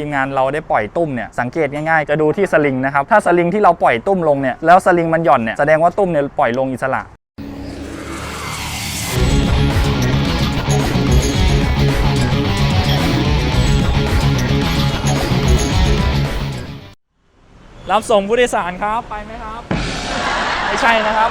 ทีมงานเราได้ปล่อยตุ้มเนี่ยสังเกตง่ายๆ จะดูที่สลิงนะครับ ถ้าสลิงที่เราปล่อยตุ้มลงเนี่ยแล้วสลิงมันหย่อนเนี่ยแสดงว่าตุ้มเนี่ยปล่อยลงอิสระรับส่งผู้โดยสารครับไปไหมครับ ไม่ใช่นะครับ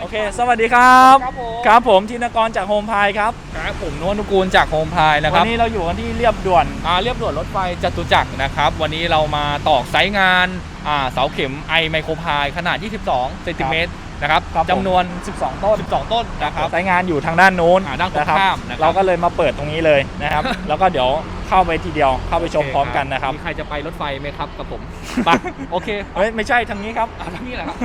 โอเค สวัสดีครับ ครับผม ครับผมธินกรจากโฮมพายครับ ครับผมนวนุกูลจากโฮมพายนะควัรับนนี้เราอยู่กันที่เรียบด่วน อ่าเรียบด่วนรถไฟจตุจักรนะครับ วันนี้เรามาตอกไซส์งานอ่าเสาเข็มไอไมโครพายขนาด 22เซนติเมตรนะครับครับผม จำนวน 12 ต้น 12 ต้นนะครับ สายงานอยู่ทางด้านโน้นอ่าด้านตรงะครับข้ามนะครับ เราก็เลยมาเปิดตรงนี้เลยนะครับ แล้วก็เดี๋ยวเข้าไปทีเดียว เข้าไปชมพร้อมกันนะครับมีใครจะไปรถไฟไหมครับกับผม ไปโอเคเฮ้ยไม่ใช่ทางนี้ครับ อ่าทั้งนี้แหละครับ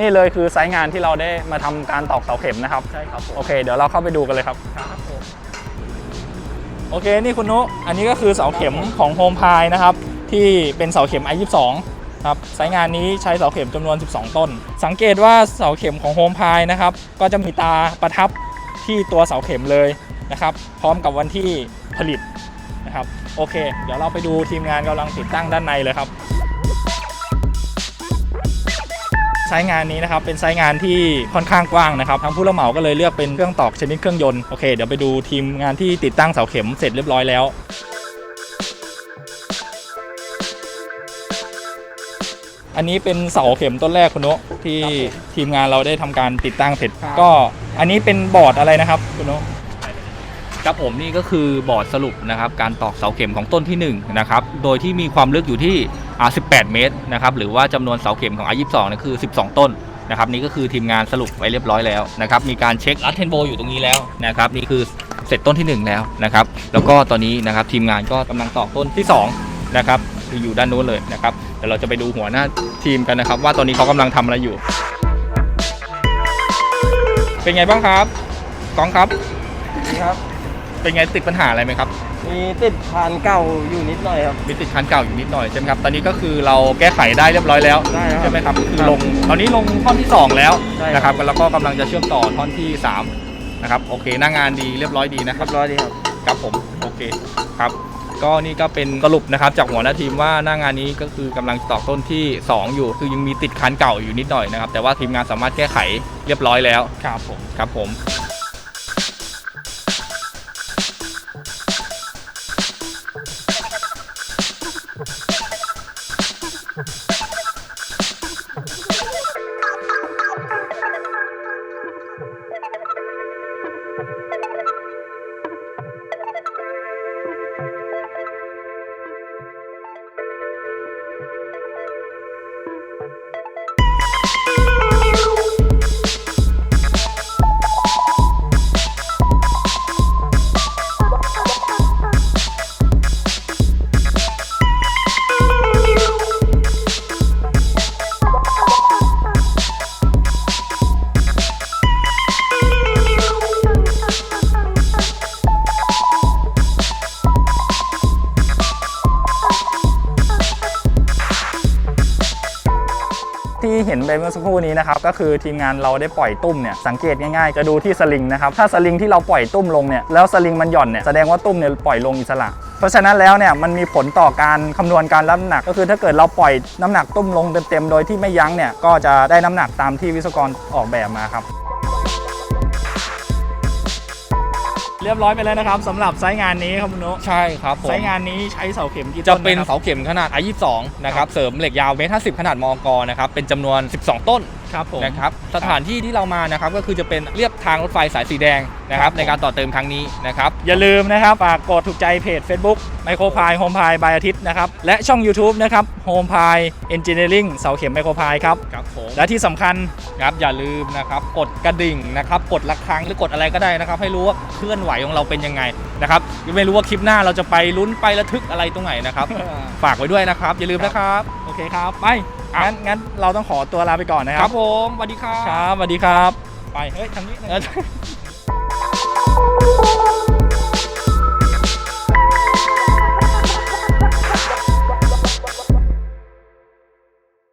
นี่เลยคือไซต์งานที่เราได้มาทำการตอกเสาเข็มนะครับใช่ครับผมโอเคเดี๋ยวเราเข้าไปดูกันเลยครับครับผมโอเคนี่คุณนุอันนี้ก็คือเสาเข็มของโฮมพายนะครับที่เป็นเสาเข็ม i22 ครับไซต์งานนี้ใช้เสาเข็มจำนวน 12 ต้น สังเกตว่าเสาเข็มของโฮมพายนะครับก็จะมีตาประทับที่ตัวเสาเข็มเลยนะครับ พร้อมกับวันที่ผลิตนะครับ โอเค เดี๋ยวเราไปดูทีมงานกำลังติดตั้งด้านในเลยครับ ไซต์งานนี้นะครับเป็นไซต์งานที่ค่อนข้างกว้างนะครับทางผู้รับเหมาก็เลยเลือกเป็นเครื่องตอกชนิดเครื่องยนต์โอเคเดี๋ยวไปดูทีมงานที่ติดตั้งเสาเข็มเสร็จเรียบร้อยแล้วอันนี้เป็นเสาเข็มต้นแรกคุณนุที่ทีมงานเราได้ทำการติดตั้งเสร็จ ก็อันนี้เป็นบอร์ดอะไรนะครับคุณนุครับผมนี่ก็คือบอร์ดสรุปนะครับการตอกเสาเข็มของต้นที่1นะครับโดยที่มีความลึกอยู่ที่อ่า 18 เมตรนะครับหรือว่าจำนวนเสาเข็มของ i22 นะคือ 12 ต้นนะครับนี่ก็คือทีมงานสรุปไว้เรียบร้อยแล้วนะครับมีการเช็ครัดเทนโบอยู่ตรงนี้แล้วนะครับนี่คือเสร็จต้นที่ 1 แล้วนะครับแล้วก็ตอนนี้นะครับทีมงานก็กำลังตอกต้นที่2นะครับอยู่ด้านนู้นเลยนะครับเดี๋ยวเราจะไปดูหัวหน้าทีมกันนะครับ ว่าตอนนี้เขากำลังทำอะไรอยู่ เป็นไงบ้างครับกองครับครับ เป็นไงติดปัญหาอะไรไหมครับ มีติดพานเก่าอยู่นิดหน่อยครับ มีติดคันเก่าอยู่นิดหน่อยใช่ไหมครับ ตอนนี้ก็คือเราแก้ไขได้เรียบร้อยแล้วได้ครับใช่ไหมครับ คือครับลงตอนนี้ลงท่อนที่ 2 แล้วใช่ครับ นะครับ แล้วก็กำลังจะเชื่อมต่อท่อนที่3นะครับ โอเค หน้างานดีเรียบร้อยดีนะคเรีรับ ยบร้อยดีครับ ครับผม โอเคครับ ก็นี่ก็เป็นสรุปนะครับจากหัวหน้าทีมว่าหน้างานนี้ก็คือกำลังตอกต้นที่ 2 อยู่ คือยังมีติดคันเก่าอยู่นิดหน่อยนะครับ แต่ว่าทีมงานสามารถแก้ไขเรียบร้อยแล้ว ครับผม ครับผม ที่เห็นไปเมื่อสักครู่นี้นะครับก็คือทีมงานเราได้ปล่อยตุ้มเนี่ยสังเกตง่ายๆ จะดูที่สลิงนะครับถ้าสลิงที่เราปล่อยตุ้มลงเนี่ยแล้วสลิงมันหย่อนเนี่ยแสดงว่าตุ้มเนี่ยปล่อยลงอิสระ เพราะฉะนั้นแล้วเนี่ยมันมีผลต่อการคำนวณการรับน้ำหนัก ก็คือถ้าเกิดเราปล่อยน้ำหนักตุ้มลงเต็มๆโดยที่ไม่ยั้งเนี่ยก็จะได้น้ำหนักตามที่วิศวกรออกแบบมาครับ เรียบร้อยไปแล้วนะครับสำหรับไซต์งานนี้ครับคุณนุใช่ครับผมไซต์งานนี้ใช้เสาเข็มกี่จะต้นเป็นนะครับ เสาเข็มขนาด i22 นะครับ เสริมเหล็กยาวเมตร50 ขนาดมอกนะครับ เป็นจำนวน 12 ต้น ครับผมนะครับสถานที่ที่เรามานะครับก็คือจะเป็นเรียบทางรถไฟสายสีแดงนะครับในการต่อเติมครั้งนี้นะครับอย่าลืมนะครับฝากกดถูกใจเพจ Facebook ไมโครพายโฮมพายบายอาทิตย์นะครับและช่อง YouTube นะครับโฮมพายเอนจิเนียริงเสาเข็มไมโครพายครับครับผมและที่สำคัญครับอย่าลืมนะครับกดกระดิ่งนะครับกดระฆังหรือกดอะไรก็ได้นะครับ ให้รู้ว่าเคลื่อนไหวของเราเป็นยังไงนะครับไม่รู้ว่าคลิปหน้าเราจะไปลุ้นไประทึกอะไรตรงไหนนะครับ ฝากไว้ด้วยนะครับ อย่าลืมนะครับ โอเคครับ ไป งั้นงั้นเราต้องขอตัวลาไปก่อนนะคครัรับบผมสวัสดีครับ ครับสวัสดีครับ ไป เฮ้ยทางนี้นะเออครับ